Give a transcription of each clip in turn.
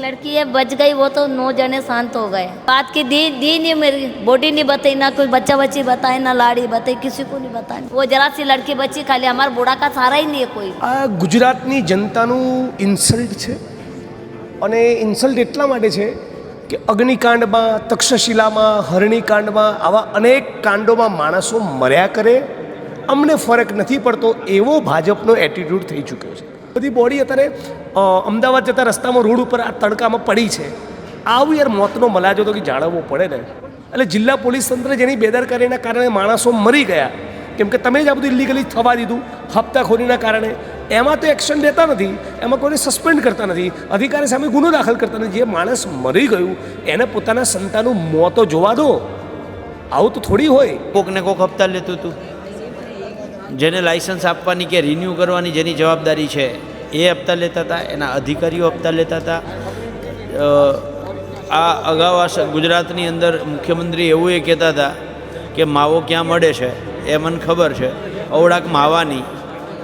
लड़की है बच गई वो तो नौ जने शांत हो गए बात की दी दी नहीं मेरी बॉडी नहीं बताई ना कोई बच्चा बच्ची बताए ना लाड़ी बताई किसी को नहीं बताई वो जरा सी लड़की बच्ची खाली हमारा बूढ़ा का सहारा ही नहीं है कोई આ ગુજરાતની જનતાનું ઇન્સલ્ટ છે અને ઇન્સલ્ટ એટલા માટે છે કે અગ્નિકાંડમાં તક્ષશિલામાં હરણીકાંડમાં આવા અનેક કાંડોમાં માણસો મર્યા કરે અમને ફરક નથી પડતો એવો ભાજપનો એટીટ્યૂડ થઈ ચૂક્યો છે બધી બોડી અત્યારે અ, અમદાવાદ જતા રસ્તામાં રોડ ઉપર આ તડકામાં પડી છે. આવું યાર મોતનો મલાજો તો કે જાળવવો પડે ને. એટલે જિલ્લા પોલીસ તંત્ર જેની બેદરકારીના કારણે માણસો મરી ગયા. કેમ કે તમે જ આ બધું ઇલીગલી થવા દીધું હપ્તાખોરીના કારણે. એમાં તો એક્શન લેતા નથી, એમાં કોઈને સસ્પેન્ડ કરતા નથી, અધિકારી સામે ગુનો દાખલ કરતા નથી. જે માણસ મરી ગયું, એને પોતાના સંતાનું મોતો જોવા દો. આવું તો થોડી હોય. કોકને કોક હપ્તા લેતું હતું. જેને લાઇસન્સ આપવાની કે રિન્યૂ કરવાની જેની જવાબદારી છે. એ હપ્તા લેતા હતા, એના અધિકારીઓ હપ્તા લેતા હતા. આ અગાઉ આ ગુજરાતની અંદર મુખ્યમંત્રી એવું એ કહેતા હતા કે માવો ક્યાં મળે છે એ મને ખબર છે. અવડાક માવાની.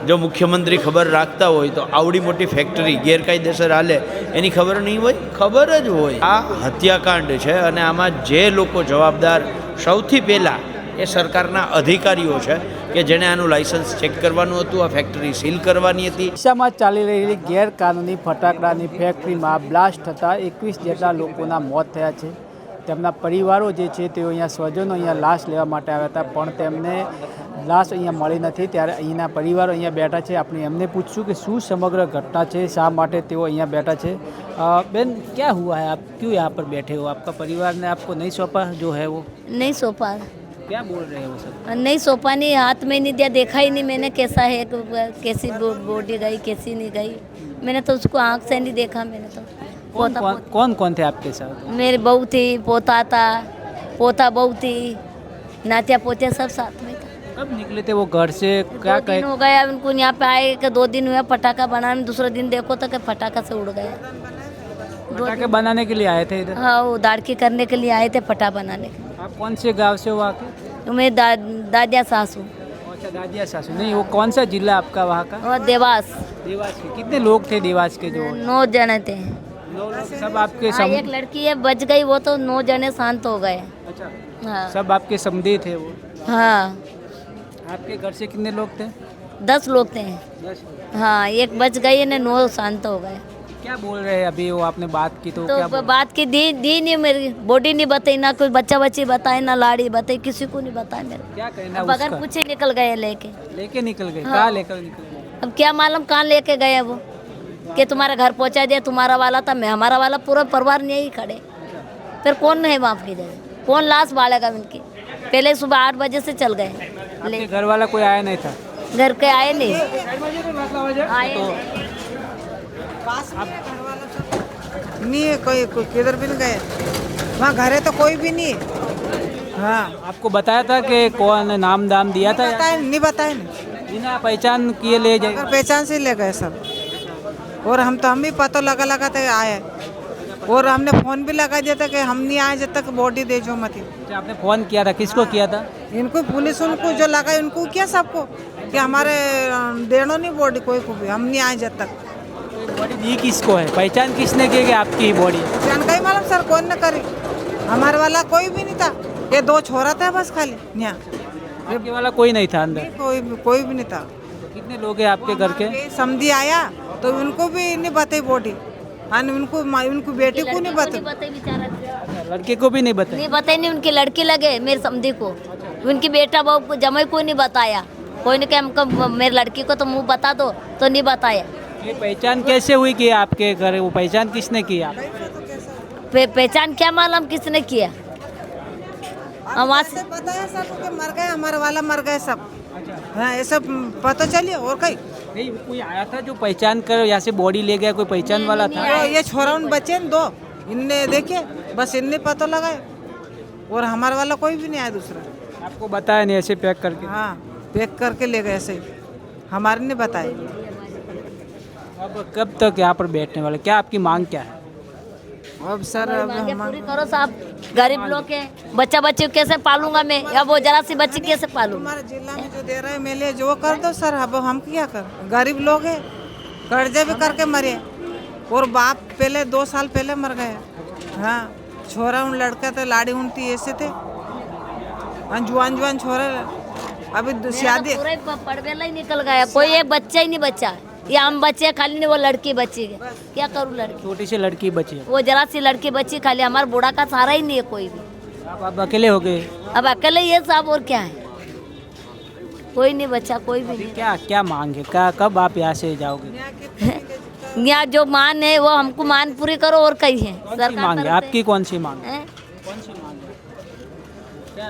જો મુખ્યમંત્રી ખબર રાખતા હોય તો આવડી મોટી ફેક્ટરી, ગેરકાયદેસર હાલે, એની ખબર નહીં હોય? ખબર જ હોય. આ હત્યાકાંડ છે અને આમાં જે લોકો જવાબદાર સૌથી પહેલાં એ સરકારના અધિકારીઓ છે. કે જેણે આનું લાઇસન્સ ચેક કરવાનું હતું આ ફેક્ટરી સીલ કરવાની હતી. દિશામાં ચાલી રહેલી ગેરકાનૂની ફટાકડાની ફેક્ટરીમાં બ્લાસ્ટ થતાં એકવીસ જેટલા લોકોના મોત થયા છે. તેમના પરિવારો જે છે તેઓ અહીંયા સ્વજનો અહીંયા લાશ લેવા માટે આવ્યા હતા પણ તેમને લાશ અહીંયા મળી નથી. ત્યારે અહીંના પરિવારો અહીંયા બેઠા છે. આપણે એમને પૂછશું કે શું સમગ્ર ઘટના છે શા માટે તેઓ અહીંયા બેઠા છે? બેન ક્યાં હુઆ હૈ આપ? ક્યું યહાં પર બેઠે હો? આપકા પરિવારને આપકો નહીં સોંપા? જો હૈ વો? નહીં સોંપા क्या बोल रहे हैं वो सब? नहीं सोपा नहीं हाथ में नहीं दिया देखा ही नहीं मैंने कैसा है कैसी बॉडी गई कैसी नहीं गई मैंने तो उसको आँख से नहीं देखा मैंने तो। कौन पोता कौन कौन कौन थे आपके साथ? मेरी बहू थी पोता था पोता बहू थी नातिया पोते सब साथ में था। कब निकले थे वो घर से? क्या कहे हो गया उनको यहाँ पे आए कि दो दिन हुआ पटाखा बनाने दूसरे दिन देखो तो कि पटाखा से उड़ गया पटाखे बनाने के लिए आए थे इधर? हाँ वो दाड़की करने के लिए आए थे पटा बनाने के आप कौन से गाँव से हो आके? तो मैं दा, दादिया सासू। अच्छा दादिया सासू? नहीं वो कौन सा जिला आपका वहाँ का? और देवास। देवास के। कितने लोग थे देवास के जो? नौ जने थे। नौ लोग। सब आपके हाँ, सम... एक लड़की है बच गई वो तो नौ जने शांत हो गए। अच्छा। हाँ। सब आपके समझे थे वो? हाँ। आपके घर से कितने लोग थे? दस लोग थे। दस हाँ एक बच गई ने नौ शांत हो गए। क्या बोल रहे हैं? अभी वो आपने बात की तो, क्या तो बोल बात की दी दी नहीं मेरी बॉडी नहीं बताई ना कोई बच्चा बच्ची बताए ना लाड़ी बताई किसी को नहीं बताया मेरे। क्या कहना अब अगर पूछे निकल गए लेके। लेके निकल गए? हाँ। कहाँ लेकर निकल गए? अब क्या मालूम कहाँ लेके गए वो? कि तुम्हारे घर पहुँचा दिया तुम्हारा वाला था मैं हमारा वाला पूरा परिवार नहीं ही खड़े। फिर कौन है माफ़ की जाए कौन लाश बालेगा उनकी? पहले सुबह आठ बजे से चल गए। घर वाला कोई आया नहीं था? घर के आए नहीं। आए तो नहीं है कोई किधर भी नहीं गए? वहाँ घर है तो कोई भी नहीं हाँ। आपको बताया था कि कौन नाम दाम दिया था या- बताए नहीं बताया नहीं। बिना पहचान किए ले जाए। पहचान से ले गए सब। और हम तो हम भी पता लगा लगा थे आए। और हमने फ़ोन भी लगा दिया था कि हम नहीं आए जब तक बॉडी दे जो मत अच्छा, आपने फ़ोन किया था किसको किया था? इनको पुलिस उनको जो लगा उनको किया सबको कि हमारे देनो नहीं बॉडी कोई को भी हम नहीं आए जब तक। बॉडी दी किसको है? पहचान किसने की कि आपकी ही बॉडी जानकारी मालूम सर कौन न करी? हमारे वाला कोई भी नहीं था। ये दो छोरा था बस खाली यहाँ आपके वाला कोई नहीं था अंदर? कोई भी कोई भी नहीं था। कितने लोग हैं आपके घर के? समझी आया तो उनको भी नहीं बताई बॉडी हाँ उनको उनको बेटी को नहीं बताई। बताई लड़के को भी नहीं बताया नहीं बताई नहीं उनकी लड़की लगे मेरे समझी को। उनकी बेटा बहू को जमाई को नहीं बताया। कोई ने कहा मेरी लड़की को तो मुँह बता दो तो नहीं बताया। ये पहचान कैसे हुई कि आपके घर वो पहचान किसने की आप पे- पहचान क्या मालूम किसने किया? हम बताया सब कि मर गए हमारे वाला मर गए सब? हाँ ये सब पता चलिए और कहीं? नहीं कोई आया था जो पहचान कर यहाँ से बॉडी ले गया कोई पहचान वाला था? ये छोरा उन बच्चे दो। इनने देखे बस इनने पता लगाए और हमारे वाला कोई भी नहीं आया दूसरा। आपको बताया नहीं ऐसे पैक करके? हाँ पैक करके ले गए ऐसे ही। हमारे ने बताए अब कब तक यहाँ पर बैठने वाले? क्या आपकी मांग क्या है? अब सर अब पूरी करो साहब। गरीब लोग के बच्चा बच्चे कैसे पालूँगा मैं? या वो जरा सी बच्ची कैसे पालूँगा हमारे जिला में जो दे रहे हैं मेले जो कर दो सर अब हम क्या कर? गरीब लोग हैं कर्जे भी करके मरे और बाप पहले दो साल पहले मर गए। हाँ छोरा उन लड़का थे लाड़ी उनती ऐसे थे। हाँ जुआन जुआन छोरा। अभी दो- शादी तो पूरा ही पड़वेला ही निकल गया। कोई एक बच्चा ही नहीं बचा। ये हम बच्चे खाली नहीं वो लड़की बची है। क्या करूँ लड़की? छोटी सी लड़की बची है। वो जरा सी लड़की बची खाली हमारा बूढ़ा का सहारा ही नहीं है कोई भी। आप अब अकेले हो गए? अब अकेले ये सब और क्या है? कोई नहीं बचा कोई भी नहीं। क्या क्या मांग है? क्या कब आप यहाँ से जाओगे? यहाँ जो मान है वो हमको मान पूरी करो और कही है। कौन सी मांग है? आपकी कौन सी मांग है?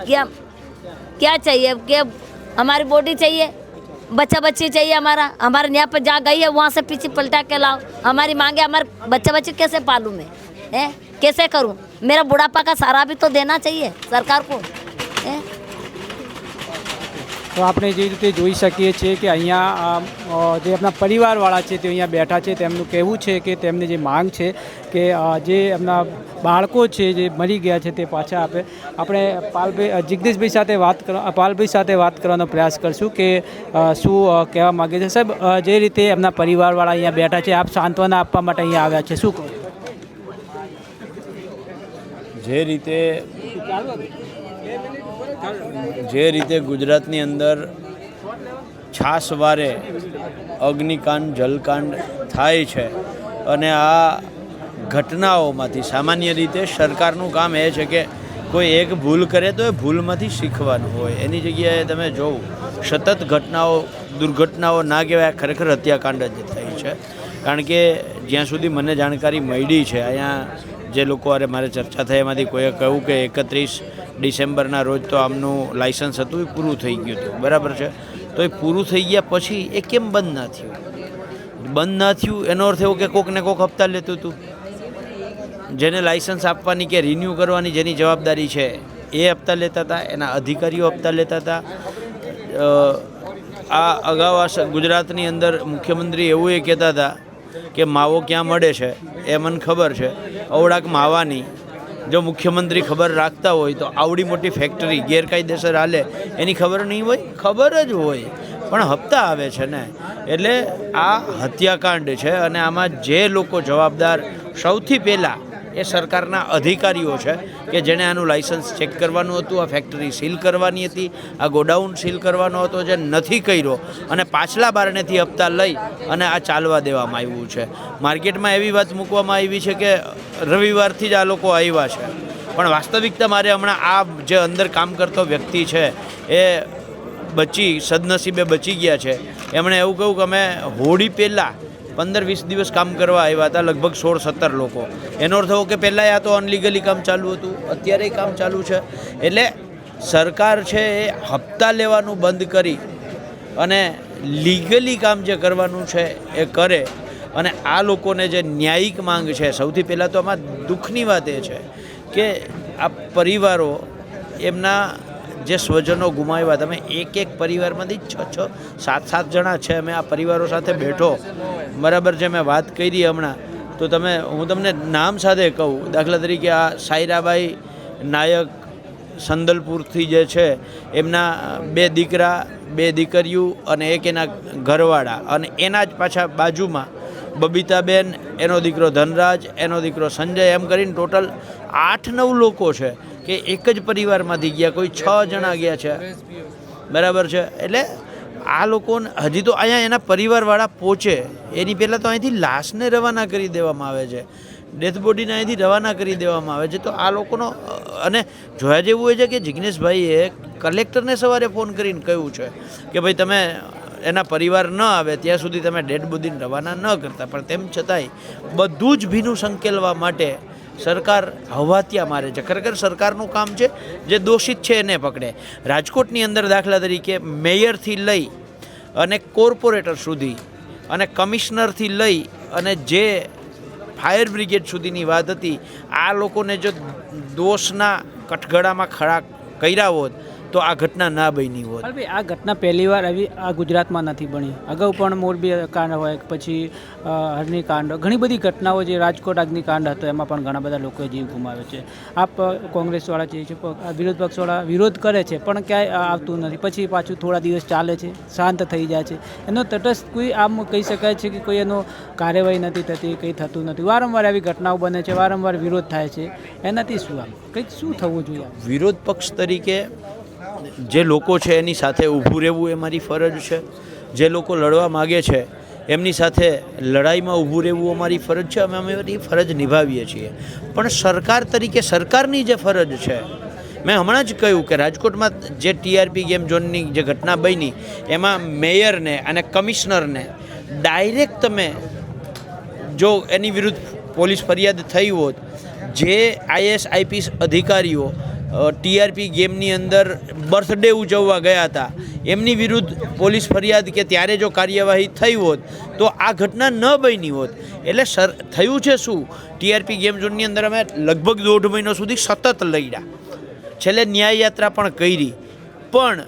क्या क्या चाहिए? कि हमारी बॉडी चाहिए? बच्चा बच्ची चाहिए हमारा। हमारे यहाँ पर जा गई है, वहाँ से पीछे पलटा के लाओ। हमारी मांगे, हमारे बच्चा बच्चे कैसे पालू मैं? है? कैसे करूँ? मेरा बुढ़ापा का सहारा भी तो देना चाहिए सरकार को। हैं? તો આપણે જે રીતે જોઈ શકીએ છીએ કે અહીંયા જે આપણા પરિવારવાળા છે તે અહીંયા બેઠા છે તેમનું કહેવું છે કે તેમની જે માંગ છે કે જે એમના બાળકો છે જે મરી ગયા છે તે પાછા આપે. આપણે પાલભાઈ અ, જિગ્નેશભાઈ સાથે વાત કરવા પાલભાઈ સાથે વાત કરવાનો પ્રયાસ કરશું કે શું કહેવા માગે છે. સાહેબ જે રીતે એમના પરિવારવાળા અહીંયા બેઠા છે આપ સાંત્વના આપવા માટે અહીંયા આવ્યા છે શું કહો? જે રીતે જે રીતે ગુજરાતની અંદર છાસવારે અગ્નિકાંડ, જલકાંડ થાય છે અને આ ઘટનાઓમાંથી સામાન્ય રીતે સરકારનું કામ એ છે કે કોઈ એક ભૂલ કરે તો એ ભૂલમાંથી શીખવાનું હોય. એની જગ્યાએ તમે જોવું, સતત ઘટનાઓ, દુર્ઘટનાઓ ના કહેવાય ખરેખર હત્યાકાંડ જ થઈ છે. કારણ કે જ્યાં સુધી મને જાણકારી મળી છે, અહીંયા જે લોકો અરે મારે ચર્ચા થઈ એમાંથી કોઈએ કહ્યું કે એકત્રીસ ડિસેમ્બરના રોજ તો આમનું લાઇસન્સ હતું, એ પૂરું થઈ ગયું હતું. બરાબર છે? તો એ પૂરું થઈ ગયા પછી એ કેમ બંધ ના થયું? બંધ ના થયું, એનો અર્થ એવો કે કોક ને કોક હપ્તા લેતું હતું. જેને લાઇસન્સ આપવાની કે રિન્યૂ કરવાની જેની જવાબદારી છે, એ હપ્તા લેતા હતા, એના અધિકારીઓ હપ્તા લેતા હતા. આ અગાઉ આ ગુજરાતની અંદર મુખ્યમંત્રી એવું એ કહેતા હતા કે માવો ક્યાં મળે છે, એ મને ખબર છે. અવડાક માવાની. જો મુખ્યમંત્રી ખબર રાખતા હોય તો આવડી મોટી ફેક્ટરી ગેરકાયદેસર હાલે, એની ખબર નહીં હોય? ખબર જ હોય. પણ હપ્તા આવે છે ને. એટલે આ હત્યાકાંડ છે અને આમાં જે લોકો જવાબદાર, સૌથી પહેલાં એ સરકારના અધિકારીઓ છે કે જેણે આનું લાઇસન્સ ચેક કરવાનું હતું, આ ફેક્ટરી સીલ કરવાની હતી, આ ગોડાઉન સીલ કરવાનો હતો જે નથી કર્યો અને પાછલા બારણેથી હપ્તા લઈ અને આ ચાલવા દેવામાં આવ્યું છે. માર્કેટમાં એવી વાત મૂકવામાં આવી છે કે રવિવારથી જ આ લોકો આવ્યા છે. પણ વાસ્તવિકતા મારે હમણાં આ જે અંદર કામ કરતો વ્યક્તિ છે, એ બચી, સદનસીબે બચી ગયા છે. એમણે એવું કહ્યું કે અમે હોળી પહેલાં પંદર વીસ દિવસ કામ કરવા આવ્યા હતા, લગભગ સોળ સત્તર લોકો. એનો અર્થ એવો કે પહેલાં આ તો અનલીગલી કામ ચાલુ હતું, અત્યારે કામ ચાલુ છે. એટલે સરકાર છે એ હપ્તા લેવાનું બંધ કરી અને લીગલી કામ જે કરવાનું છે એ કરે અને આ લોકોને જે ન્યાયિક માંગ છે, સૌથી પહેલાં તો આમાં દુઃખની વાત એ છે કે આ પરિવારો એમના જે સ્વજનો ગુમાવ્યા, તમે એક એક પરિવારમાંથી છ છ, સાત સાત જણા છે, અમે આ પરિવારો સાથે બેઠો. બરાબર જે મેં વાત કરી હમણાં. તો તમે, હું તમને નામ સાથે કહું. દાખલા તરીકે આ સાયરાબાઈ નાયક સંદલપુરથી જે છે, એમના બે દીકરા, બે દીકરીઓ અને એક એના ઘરવાળા. અને એના જ પાછા બાજુમાં બબીતાબેન, એનો દીકરો ધનરાજ, એનો દીકરો સંજય, એમ કરીને ટોટલ આઠ નવ લોકો છે. કે એક જ પરિવારમાંથી ગયા, કોઈ છ જણા ગયા છે. બરાબર છે? એટલે આ લોકોને હજી તો અહીંયા એના પરિવારવાળા પહોંચે એની પહેલાં તો અહીંથી લાશને રવાના કરી દેવામાં આવે છે. ડેથ બોડીને અહીંથી રવાના કરી દેવામાં આવે છે. તો આ લોકોનો, અને જોયા જેવું હોય છે કે જિગ્નેશભાઈએ કલેક્ટરને સવારે ફોન કરીને કહ્યું છે કે ભાઈ તમે એના પરિવાર ન આવે, ત્યાં સુધી તમે ડેડ બોડીને રવાના ન કરતા. પણ તેમ છતાંય બધું જ ભીનું સંકેલવા માટે સરકાર હવાત્યાં મારે છે. ખરેખર સરકારનું કામ છે, જે દોષિત છે એને પકડે. રાજકોટની અંદર દાખલા તરીકે મેયરથી લઈ અને કોર્પોરેટર સુધી અને કમિશનરથી લઈ અને જે ફાયર બ્રિગેડ સુધીની વાત હતી, આ લોકોને જો દોષના કઠગડામાં ખડા કર્યા હોત તો આ ઘટના ના બની હોત. ભાઈ આ ઘટના પહેલી વાર આવી આ ગુજરાતમાં નથી બની. અગાઉ પણ મોરબી કાંડ હોય પછી અ, કાંડ ઘણી બધી ઘટનાઓ જે રાજકોટ અગ્નિકાંડ હતો એમાં પણ ઘણા બધા લોકોએ જીવ ગુમાવ્યો છે. આપ કોંગ્રેસવાળા જે છે વિરોધ પક્ષવાળા વિરોધ કરે છે પણ ક્યાંય આવતું નથી. પછી પાછું થોડા દિવસ ચાલે છે શાંત થઈ જાય છે. એનો તટસ્થ કોઈ આમ કહી શકાય છે કે કોઈ એનો કાર્યવાહી નથી થતી કંઈ થતું નથી. વારંવાર આવી ઘટનાઓ બને છે વારંવાર વિરોધ થાય છે. એનાથી શું આમ? કંઈક શું થવું જોઈએ? વિરોધ પક્ષ તરીકે જે લોકો છે એની સાથે ઊભું રહેવું એ મારી ફરજ છે. જે લોકો લડવા માગે છે, એમની સાથે લડાઈમાં ઊભું રહેવું અમારી ફરજ છે. અમે અમારી ફરજ નિભાવીએ છીએ. પણ સરકાર તરીકે સરકારની જે ફરજ છે, મેં હમણાં જ કહ્યું કે રાજકોટમાં જે ટીઆરપી ગેમ ઝોનની જે ઘટના બની, એમાં મેયરને અને કમિશનરને ડાયરેક્ટ તમે જો એની વિરુદ્ધ પોલીસ ફરિયાદ થઈ હોત, જે આઈએસ આઈપીએસ અધિકારીઓ ટીઆરપી ગેમની અંદર બર્થડે ઉજવવા ગયા હતા. એમની વિરુદ્ધ પોલીસ ફરિયાદ કે ત્યારે જો કાર્યવાહી થઈ હોત, તો આ ઘટના ન બની હોત. એટલે સર, થયું છે શું? ટીઆરપી ગેમ ઝોનની અંદર અમે લગભગ દોઢ મહિનો સુધી સતત લડ્યા. છેલ્લે ન્યાય યાત્રા પણ કરી. પણ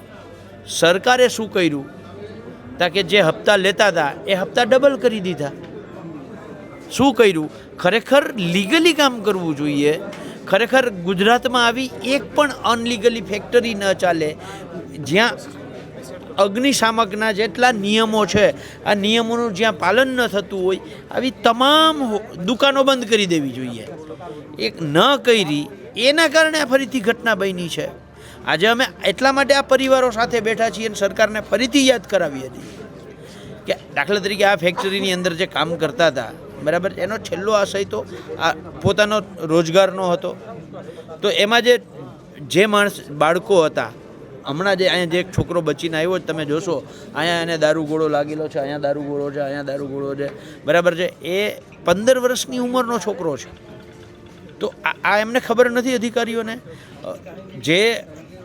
સરકારે શું કર્યું? તા કે જે હપ્તા લેતા હતા, એ હપ્તા ડબલ કરી દીધા. શું કર્યું? ખરેખર લીગલી કામ કરવું જોઈએ? ખરેખર ગુજરાતમાં આવી એક પણ અનલીગલી ફેક્ટરી ન ચાલે. જ્યાં અગ્નિશામકના જેટલા નિયમો છે, આ નિયમોનું જ્યાં પાલન ન થતું હોય, આવી તમામ દુકાનો બંધ કરી દેવી જોઈએ. એક ન કરી, એના કારણે આ ફરીથી ઘટના બની છે. આજે અમે એટલા માટે આ પરિવારો સાથે બેઠા છીએ અને સરકારને ફરીથી યાદ કરાવી હતી કે દાખલા તરીકે આ ફેક્ટરીની અંદર જે કામ કરતા હતા બરાબર? એનો છેલ્લો આશય તો આ પોતાનો રોજગારનો હતો. તો એમાં જે જે માણસ, બાળકો હતા, હમણાં જે અહીંયા જે એક છોકરો બચીને આવ્યો જ તમે જોશો, અહીંયા એને દારૂ ગોળો લાગેલો છે, અહીંયા દારૂ છે, અહીંયા દારૂ ગોળો છે, બરાબર છે? એ પંદર વર્ષની ઉંમરનો છોકરો છે. તો આ એમને ખબર નથી અધિકારીઓને? જે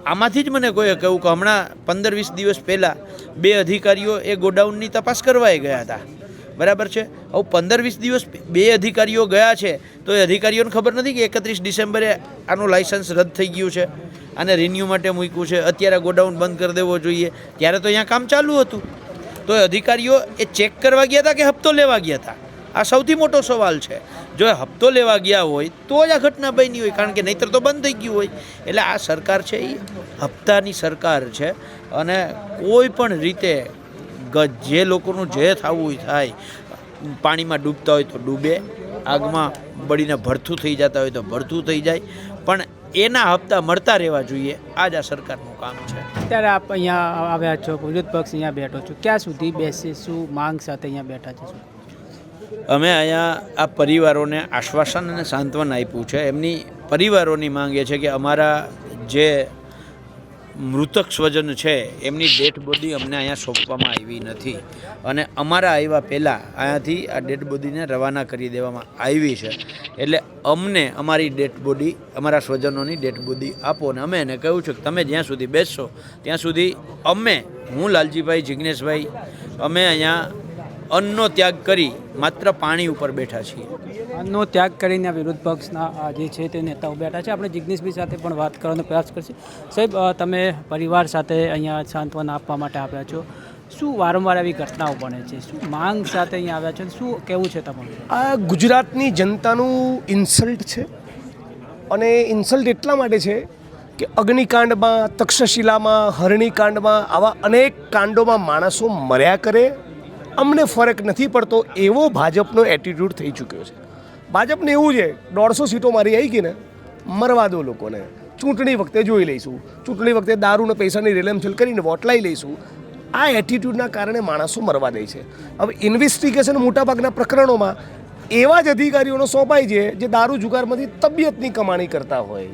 આમાંથી જ મને કોઈએ કહ્યું કે હમણાં પંદર વીસ દિવસ પહેલાં બે અધિકારીઓ એ ગોડાઉનની તપાસ કરવાએ ગયા હતા. બરાબર છે? હવે પંદર વીસ દિવસ બે અધિકારીઓ ગયા છે, તો એ અધિકારીઓને ખબર નથી કે એકત્રીસ ડિસેમ્બરે આનું લાઇસન્સ રદ થઈ ગયું છે આને રિન્યૂ માટે મૂક્યું છે. અત્યારે ગોડાઉન બંધ કરી દેવો જોઈએ. ત્યારે તો અહીંયા કામ ચાલુ હતું. તો એ અધિકારીઓ એ ચેક કરવા ગયા હતા કે હપ્તો લેવા ગયા હતા? આ સૌથી મોટો સવાલ છે. જો હપ્તો લેવા ગયા હોય, તો જ આ ઘટના બની હોય, કારણ કે નહીતર તો બંધ થઈ ગયું હોય. એટલે આ સરકાર છે એ હપ્તાની સરકાર છે અને કોઈ પણ રીતે ગ- જે લોકોનું જે થવું હોય થાય પાણીમાં ડૂબતા હોય તો ડૂબે આગમાં બળીને ભરથું થઈ જતા હોય તો ભરથું થઈ જાય પણ એના હપ્તા મળતા રહેવા જોઈએ આ જ આ સરકારનું કામ છે. અત્યારે આપ અહીંયા આવ્યા છો વિરોધ પક્ષ અહીંયા બેઠો છો ક્યાં સુધી બેસે શું માંગ સાથે અહીંયા બેઠા છે? અમે અહીંયા આ પરિવારોને આશ્વાસન અને સાંત્વન આપ્યું છે. એમની પરિવારોની માંગ એ છે કે અમારા જે મૃતક સ્વજન છે, એમની ડેડ બોડી અમને અહીંયા સોંપવામાં આવી નથી. અને અમારા આવ્યા પહેલાં અહીંયાથી આ ડેડ બોડીને રવાના કરી દેવામાં આવી છે. એટલે અમને અમારી ડેડ બોડી અમારા સ્વજનોની ડેડ બોડી આપો અને અમે એને કહ્યું છે કે તમે જ્યાં સુધી બેસશો, ત્યાં સુધી અમે, હું લાલજીભાઈ જિગ્નેશભાઈ, અમે અહીંયા અન્નનો ત્યાગ કરી માત્ર પાણી ઉપર બેઠા છીએ. અન્નનો ત્યાગ કરીને વિરોધ પક્ષના જે છે તે નેતાઓ બેઠા છે. આપણે જિજ્ઞેશભાઈ સાથે પણ વાત કરવાનો પ્રયાસ કરશે. સાહેબ તમે પરિવાર સાથે અહીંયા સાંત્વના આપવા માટે આવ્યા છો. શું વારંવાર આવી ઘટનાઓ બને છે? શું માંગ સાથે અહીંયા આવ્યા છો? શું કેવું છે તમારું? આ ગુજરાતની જનતાનું ઇન્સલ્ટ છે. અને ઇન્સલ્ટ એટલા માટે છે કે અગ્નિકાંડમાં તક્ષશિલામાં હરણીકાંડમાં આવા અનેક કાંડોમાં માણસો મર્યા કરે. અમને ફરક નથી પડતો એવો ભાજપનો એટીટ્યૂડ થઈ ચૂક્યો છે. ભાજપને એવું છે, દોઢસો સીટો મારી આવી ગઈ ને મરવા દો લોકોને. ચૂંટણી વખતે જોઈ લઈશું. ચૂંટણી વખતે દારૂને પૈસાની રેલમછેલ કરીને વોટ લાવી લઈશું. આ એટીટ્યૂડના કારણે માણસો મરવા દે છે. હવે ઇન્વેસ્ટિગેશન મોટાભાગના પ્રકરણોમાં એવા જ અધિકારીઓનો સોંપાય છે, જે દારૂ જુગારમાંથી તબિયતની કમાણી કરતા હોય.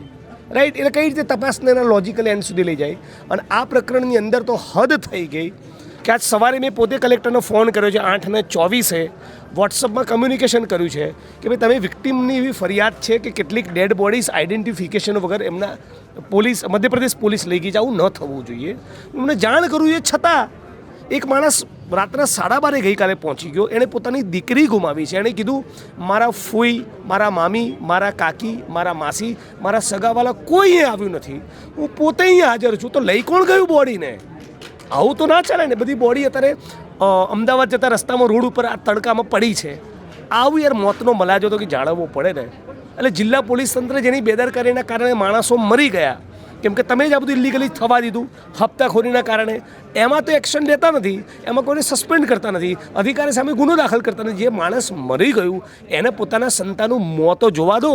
રાઈટ એટલે કઈ રીતે તપાસને એના લોજિકલ એન્ડ સુધી લઈ જાય? અને આ પ્રકરણની અંદર તો હદ થઈ ગઈ. કે આજ સવારે મેં પોતે કલેક્ટરનો ફોન કર્યો છે આઠ ને ચોવીસે. વોટ્સઅપમાં કમ્યુનિકેશન કર્યું છે કે ભાઈ તમે વિક્ટીમની એવી ફરિયાદ છે કે કેટલીક ડેડ બોડીઝ આઈડેન્ટિફિકેશન વગર એમના પોલીસ, મધ્યપ્રદેશ પોલીસ લઈ ગઈ છે, આવું ન થવું જોઈએ. એમને જાણ કરવું એ છતાં એક માણસ રાત્રે સાડા બારે ગઈકાલે પહોંચી ગયો. એણે પોતાની દીકરી ગુમાવી છે. એણે કીધું, મારા ફૂઈ, મારા મામી, મારા કાકી, મારા માસી, મારા સગાવાલા કોઈ આવ્યું નથી. હું પોતે અહીંયા હાજર છું. તો લઈ કોણ ગયું બોડીને? આવું તો ના ચાલે ને, બધી બોડી અત્યારે અમદાવાદ જતા રસ્તામાં, રોડ ઉપર આ તડકામાં પડી છે. આવું યાર મોતનો મલાજો તો કે જાળવવો પડે ને. એટલે જિલ્લા પોલીસ તંત્ર જેની બેદરકારીના કારણે માણસો મરી ગયા. કેમ કે તમે જ આ બધું ઇલીગલી થવા દીધું, હપ્તાખોરીના કારણે. એમાં તો એક્શન લેતા નથી, એમાં કોઈને સસ્પેન્ડ કરતા નથી, અધિકારી સામે ગુનો દાખલ કરતા નથી. જે માણસ મરી ગયું, એને પોતાના સંતાનું મોતો જોવા દો.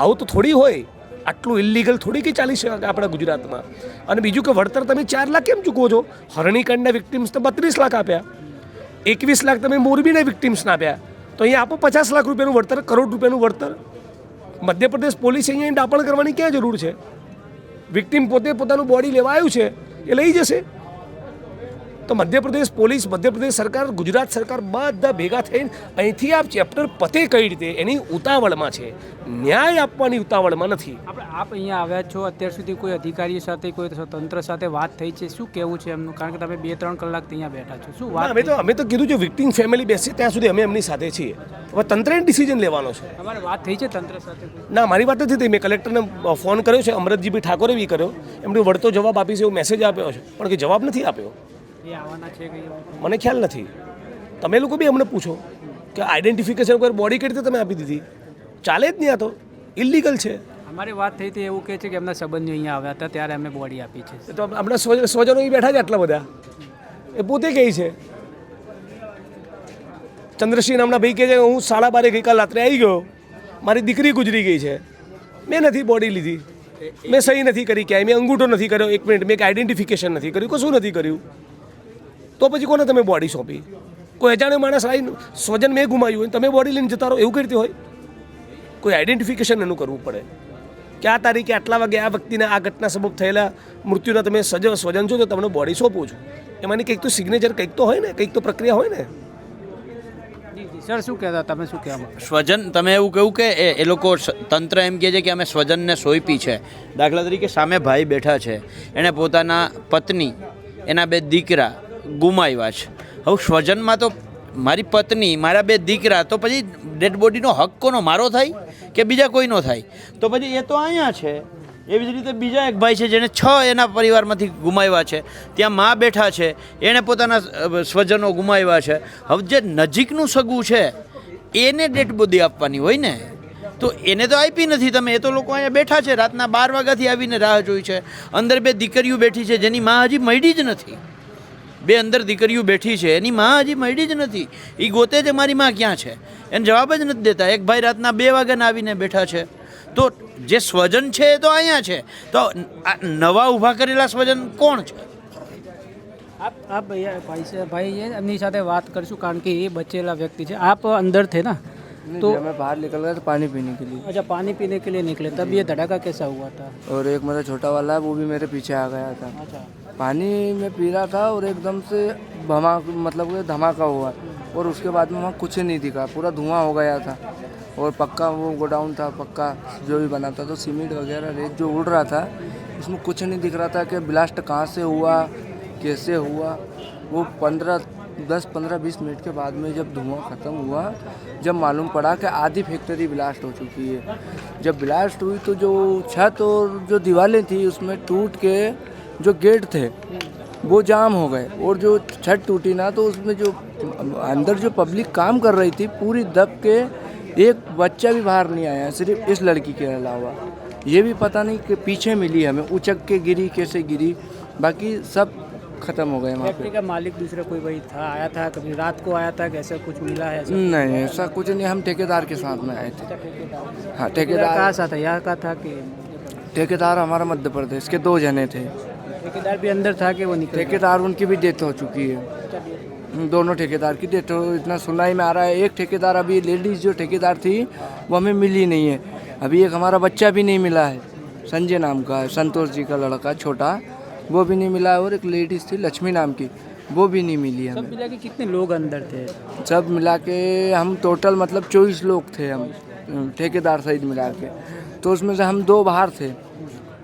આવું તો થોડી હોય. આટલું ઇલીગલ થોડી કે ચાલી શકે આપણા ગુજરાતમાં? અને બીજું કે વળતર તમે ચાર લાખ કેમ ચૂકવો છો? હરણીકાંડના તો બત્રીસ લાખ આપ્યા. એકવીસ લાખ તમે મોરબીના વિક્ટિમ્સને આપ્યા. તો અહીંયા આપો પચાસ લાખ રૂપિયાનું વળતર, કરોડ રૂપિયાનું વળતર. મધ્યપ્રદેશ પોલીસ અહીંયા ડાપણ કરવાની ક્યાં જરૂર છે? વિક્ટિમ પોતે પોતાનું બોડી લેવા આવ્યું છે એ લઈ જશે. તો મધ્યપ્રદેશ પોલીસ મધ્યપ્રદેશ સરકાર ગુજરાત સરકાર બધા ભેગા થઈને અહીંથી આ ચેપ્ટર પતે કઈ રીતે? એની ઉતાવળમાં છે. ન્યાય આપવાની ઉતાવળમાં નથી. આપણે આપ અહીંયા આવ્યા છો અત્યાર સુધી કોઈ અધિકારી સાથે કોઈ તંત્ર સાથે વાત થઈ છે? શું કહેવું છે એમનું? કારણ કે તમે બે ત્રણ કલાક અહીંયા બેઠા છો. શું વાત અમે તો અમે તો કીધું છે વિક્ટિમ ફેમિલી બેસે ત્યાં સુધી અમે એમની સાથે છીએ. હવે તંત્રે ડિસિઝન લેવાનો છે. તમારે વાત થઈ છે તંત્ર સાથે ના મારી વાત નથી થઈ. મેં કલેક્ટરને ફોન કર્યો છે અમરતજીભાઈ ઠાકોરે બી કર્યો. એમણે વળતો જવાબ આપી છે એવો મેસેજ આપ્યો છે. પણ કે જવાબ નથી આપ્યો. મને ખ્યાલ નથી. તમે લોકો બી અમને પૂછો કે આઈડેન્ટિફિકેશન પર બોડી કઈ રીતે તમે આપી દીધી? ચાલે જ નહીં આ તો. ઇલિગલ છે. અમારી વાત થઈ હતી એવું કહે છે કે એમના સંબંધીઓ અહીંયા આવ્યા હતા ત્યારે એમને બોડી આપી છે. તો આપણા સ્વજ- સ્વજનો અહીં બેઠા છે આટલા બધા. એ પોતે કહે છે. ચંદ્રસિંહ નામના ભાઈ કહે છે હું સાડા બારે ગઈકાલ રાત્રે આવી ગયો. મારી દીકરી ગુજરી ગઈ છે. મેં નથી બોડી લીધી. મેં સહી નથી કરી ક્યાંય. મેં અંગૂઠો નથી કર્યો. એક મિનિટ. મેં આઈડેન્ટિફિકેશન નથી કર્યું. કશું નથી કર્યું. તો પછી કોને તમે બોડી સોંપી? કોઈ અજાણે માણસ આવીને સ્વજન મેં ગુમાવ્યું હોય તમે બોડી લઈને જતા રહો એવું કઈ રીતે હોય? કોઈ આઈડેન્ટિફિકેશન એનું કરવું પડે. કે આ તારીખે આટલા વાગે આ વ્યક્તિને આ ઘટના સબબ થયેલા મૃત્યુના તમે સજ સ્વજન છો તો તમને બોડી સોંપું છું. એમાંની કંઈક તો સિગ્નેચર કંઈક તો હોય ને કંઈક તો પ્રક્રિયા હોય ને. જી જી સર શું કહેતા તમે શું કહેવા સ્વજન તમે એવું કહ્યું કે એ એ લોકો સ- તંત્ર એમ કહે છે કે અમે સ્વજનને સોંપી છે. દાખલા તરીકે સામે ભાઈ બેઠા છે. એણે પોતાના પત્ની એના બે દીકરા ગુમાવ્યા છે. હવે સ્વજનમાં તો મારી પત્ની, મારા બે દીકરા, તો પછી ડેડ બોડીનો હક કોનો? મારો થાય કે બીજા કોઈનો થાય? તો પછી એ તો અહીંયા છે. એવી જ રીતે બીજા એક ભાઈ છે જેને છ એના પરિવારમાંથી ગુમાવ્યા છે. ત્યાં મા બેઠા છે. એણે પોતાના સ્વજનો ગુમાવ્યા છે. હવે જે નજીકનું સગું છે, એને ડેડ બોડી આપવાની હોય ને, તો એને તો આપી નથી. તમે એ તો લોકો અહીંયા બેઠા છે. રાતના બાર વાગ્યાથી આવીને રાહ જોઈ છે. અંદર બે દીકરીઓ બેઠી છે જેની મા હજી મળી જ નથી. બે અંદર દીકરીઓ બેઠી છે એની માં હજી મળી જ નથી એ ગોતે છે મારી માં ક્યાં છે એને જવાબ જ નથી દેતા એક ભાઈ રાતના બે વાગ્યાના આવીને બેઠા છે તો જે સ્વજન છે એ તો અહીંયા છે તો આ નવા ઊભા કરેલા સ્વજન કોણ છે આપ આપ ભૈયા ભાઈ છે ભાઈ છે એમની સાથે વાત કરશું કારણ કે એ બચેલા વ્યક્તિ છે આપ अंदर थे ना तो तो मैं बाहर निकल गया था पानी पीने के लिए अच्छा पानी पीने के लिए निकले तब ये धड़ाका कैसा हुआ था और एक मेरा छोटा वाला है वो भी मेरे पीछे आ गया था अच्छा पानी में पी रहा था और एकदम से धमाक मतलब कि धमाका हुआ। और उसके बाद में वहाँ कुछ नहीं दिखा, पूरा धुआँ हो गया था। और पक्का वो गोडाउन था, पक्का जो भी बना था तो सीमेंट वगैरह, रेत जो उड़ रहा था, उसमें कुछ नहीं दिख रहा था कि ब्लास्ट कहाँ से हुआ, कैसे हुआ। वो पंद्रह, दस, पंद्रह, बीस मिनट के बाद में जब धुआँ ख़त्म हुआ, जब मालूम पड़ा कि आधी फैक्ट्री ब्लास्ट हो चुकी है। जब ब्लास्ट हुई तो जो छत और जो दीवारें थी, उसमें टूट के जो गेट थे वो जाम हो गए। और जो छत टूटी ना तो उसमें जो अंदर जो पब्लिक काम कर रही थी पूरी दब के एक बच्चा भी बाहर नहीं आया सिर्फ़ इस लड़की के अलावा। ये भी पता नहीं कि पीछे मिली हमें उचक के गिरी कैसे गिरी। बाकी सब खत्म हो गए वहाँ पे। का मालिक दूसरा कोई भाई था आया था कभी रात को आया था कैसे कुछ मिला है ऐसा? नहीं ऐसा कुछ नहीं हम ठेकेदार के साथ में आए थे। हाँ ठेकेदार। ठेकेदार कहाँ सा था यहाँ का था कि ठेकेदार हमारा मध्य प्रदेश के दो जने थे। ठेकेदार भी अंदर था कि वो निकल ठेकेदार उनकी भी डेथ हो चुकी है। दोनों ठेकेदार की डेथ हो इतना सुनाई में आ रहा है। एक ठेकेदार अभी लेडीज़ जो ठेकेदार थी वो हमें मिली नहीं है। अभी एक हमारा बच्चा भी नहीं मिला है। संजय नाम का है संतोष जी का लड़का छोटा वो भी नहीं मिला और एक लेडीज़ थी लक्ष्मी नाम की वो भी नहीं मिली हमें सब मिला के कितने लोग अंदर थे? सब मिला के हम टोटल मतलब चौबीस लोग थे हम ठेकेदार सहित मिला के। तो उसमें से हम दो बाहर थे।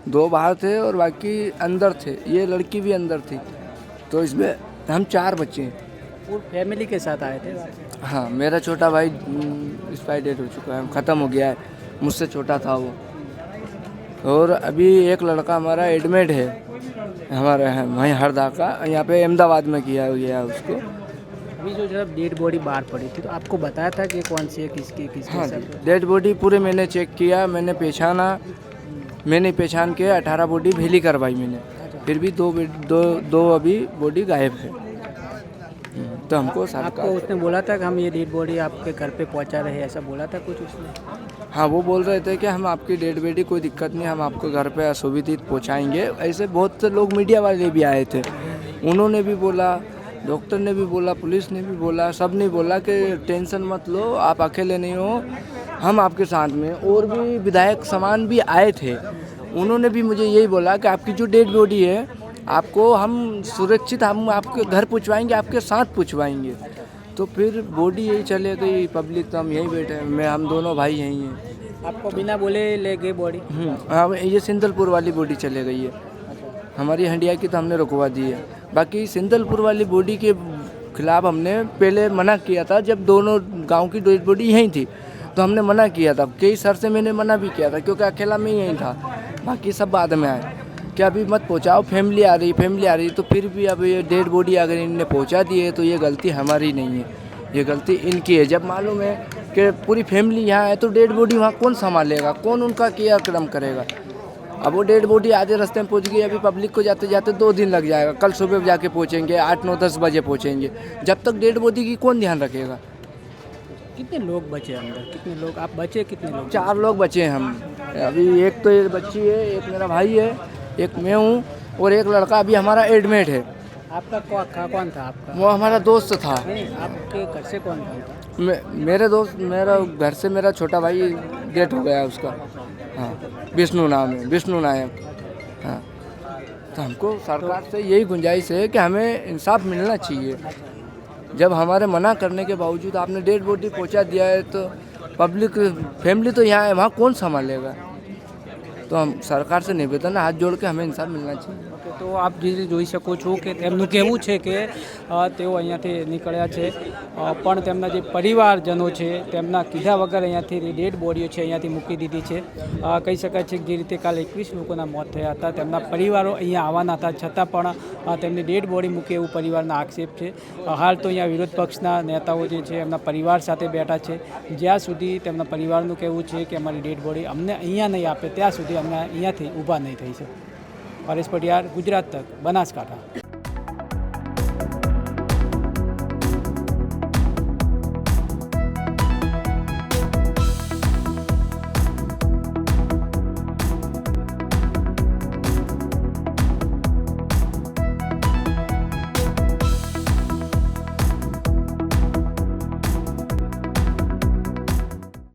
दो बाहर थे और बाकी अंदर थे। ये लड़की भी अंदर थी। तो इसमें हम चार बच्चे हैं। पूरी फैमिली के साथ आए थे? हाँ मेरा छोटा भाई एक्सपायर डेट हो चुका है। ख़त्म हो गया है। मुझसे छोटा था वो। और अभी एक लड़का हमारा एडमिट है। हमारे यहाँ वहीं हरदा का। यहाँ पे अहमदाबाद में किया गया है उसको। अभी जो जब डेड बॉडी बाहर पड़ी थी तो आपको बताया था कि कौन सी है किसकी किसके हाँ डेड बॉडी पूरे मैंने चेक किया मैंने पहचाना। मैंने पहचान के अठारह बॉडी भेली करवाई मैंने। फिर भी दो दो दो अभी बॉडी गायब है। तो हमको आपको उसने बोला था कि हम ये डेड बॉडी आपके घर पे पहुँचा रहे ऐसा बोला था कुछ उसने? हाँ वो बोल रहे थे कि हम आपकी डेड बॉडी कोई दिक्कत नहीं हम आपको घर पे असुविधित पहुँचाएँगे। ऐसे बहुत से लोग मीडिया वाले भी आए थे। उन्होंने भी बोला डॉक्टर ने भी बोला पुलिस ने भी बोला सबने बोला कि टेंशन मत लो आप अकेले नहीं हो। हम आपके साथ में और भी विधायक समान भी आए थे। उन्होंने भी मुझे यही बोला कि आपकी जो डेड बॉडी है आपको हम सुरक्षित हम आपके घर पहुँचवाएँगे आपके साथ पहुँचवाएँगे। तो फिर बॉडी यही चले गई पब्लिक तो हम यहीं बैठे हैं मैं हम दोनों भाई यहीं हैं। आपको बिना बोले ले गए बॉडी? हम्म, हाँ ये सिंदलपुर वाली बॉडी चले गई है। हमारी हंडिया की तो हमने रुकवा दी है। बाकी सिंदलपुर वाली बॉडी के खिलाफ हमने पहले मना किया था जब दोनों गाँव की डेड बॉडी यहीं थी। तो हमने मना किया था। कई सर से मैंने मना भी किया था, क्योंकि अकेला मैं यहीं था। बाकी सब बाद में आए। कि अभी मत पहुँचाओ फैमिली आ रही फैमिली आ रही तो फिर भी अब ये डेड बॉडी अगर इनने पहुँचा दी है तो ये गलती हमारी नहीं है। ये गलती इनकी है। जब मालूम है कि पूरी फैमिली यहाँ है तो डेड बॉडी वहाँ कौन संभालेगा? कौन उनका क्रियाक्रम करेगा? अब वो डेड बॉडी आधे रास्ते में पहुँच गई, अभी पब्लिक को जाते जाते दो दिन लग जाएगा। कल सुबह जाके पहुँचेंगे, आठ, नौ, दस बजे पहुँचेंगे। जब तक डेड बॉडी की कौन ध्यान रखेगा? कितने लोग बचे अंदर? कितने लोग? आप बचे कितने लोग? चार लोग बचे हैं हम। अभी एक तो ये बच्ची है एक मेरा भाई है एक मैं हूँ और एक लड़का अभी हमारा एडमिट है। आपका कौ, का, कौन था आपका? वो हमारा दोस्त था। आपके घर से कौन था? मे, मेरे दोस्त मेरा घर से मेरा छोटा भाई डेट हो गया उसका। हाँ विष्णु नाम है विष्णु नायक। हाँ तो हमको सरकार से यही गुंजाइश है कि हमें इंसाफ मिलना चाहिए। जब हमारे मना करने के बावजूद आपने डेड बॉडी पहुंचा दिया है तो पब्लिक फैमिली तो यहाँ है वहाँ कौन संभालेगा तो हम सरकार से निवेदन हाथ जोड़ के हमें इंसान मिलना चाहिए તો આપ જે જોઈ શકો છો કે તેમનું કહેવું છે કે તેઓ અહીંયાથી નીકળ્યા છે. પણ તેમના જે પરિવારજનો છે, તેમના કીધા વગર અહીંયાથી ડેડ બોડીઓ છે, અહીંયાથી મૂકી દીધી છે. કહી શકાય છે કે જે રીતે કાલે એકવીસ લોકોના મોત થયા હતા. તેમના પરિવારો અહીંયા આવવાના હતા. છતાં પણ તેમની ડેડ બોડી મૂકે એવું પરિવારના આક્ષેપ છે. હાલ તો અહીંયા વિરોધ પક્ષના નેતાઓ જે છે, એમના પરિવાર સાથે બેઠા છે. જ્યાં સુધી તેમના પરિવારનું કહેવું છે કે અમારી ડેડ બોડી અમને અહીંયા નહીં આપે, ત્યાં સુધી અમે અહીંયાથી ઊભા નહીં થઈ શકે. પરેશ પટિયાર ગુજરાત તક બનાસકાંઠા.